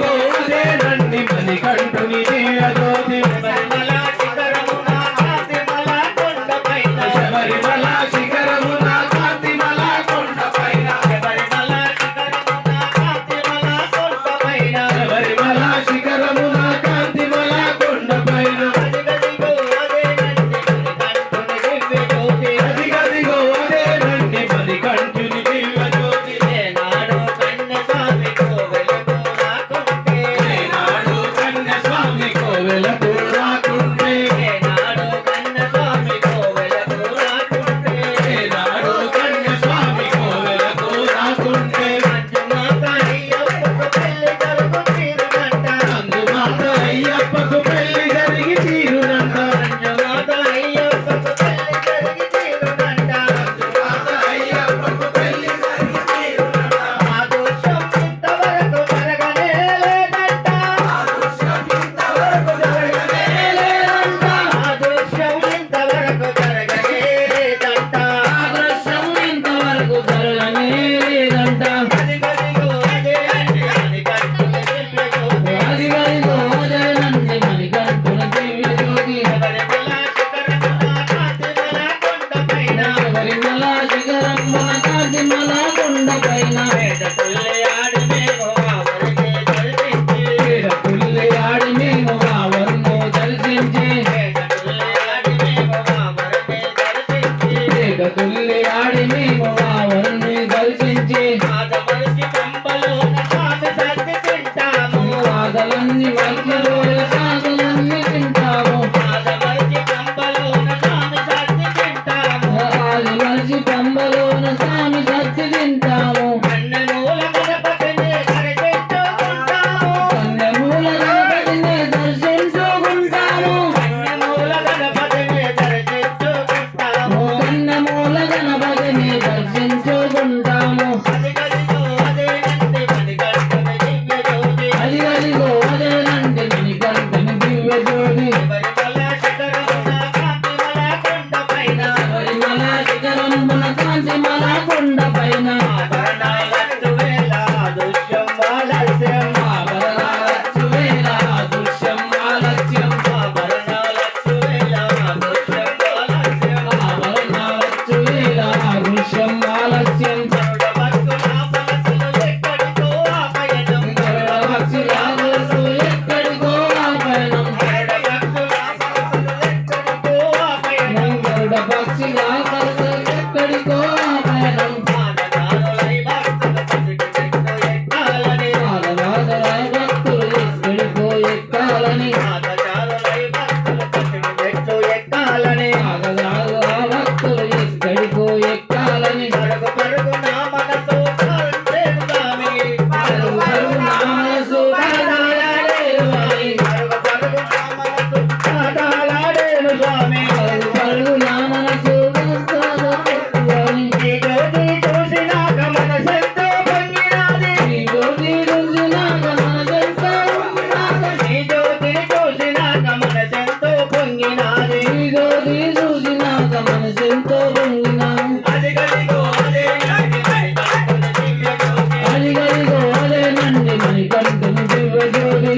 గోవులే నన్ని మణికంఠునిదే. గోడి చూసినాక మనసెంతో పొంగినా అలిగలిగో అలే నండి మణికంఠను దివ్య జోడి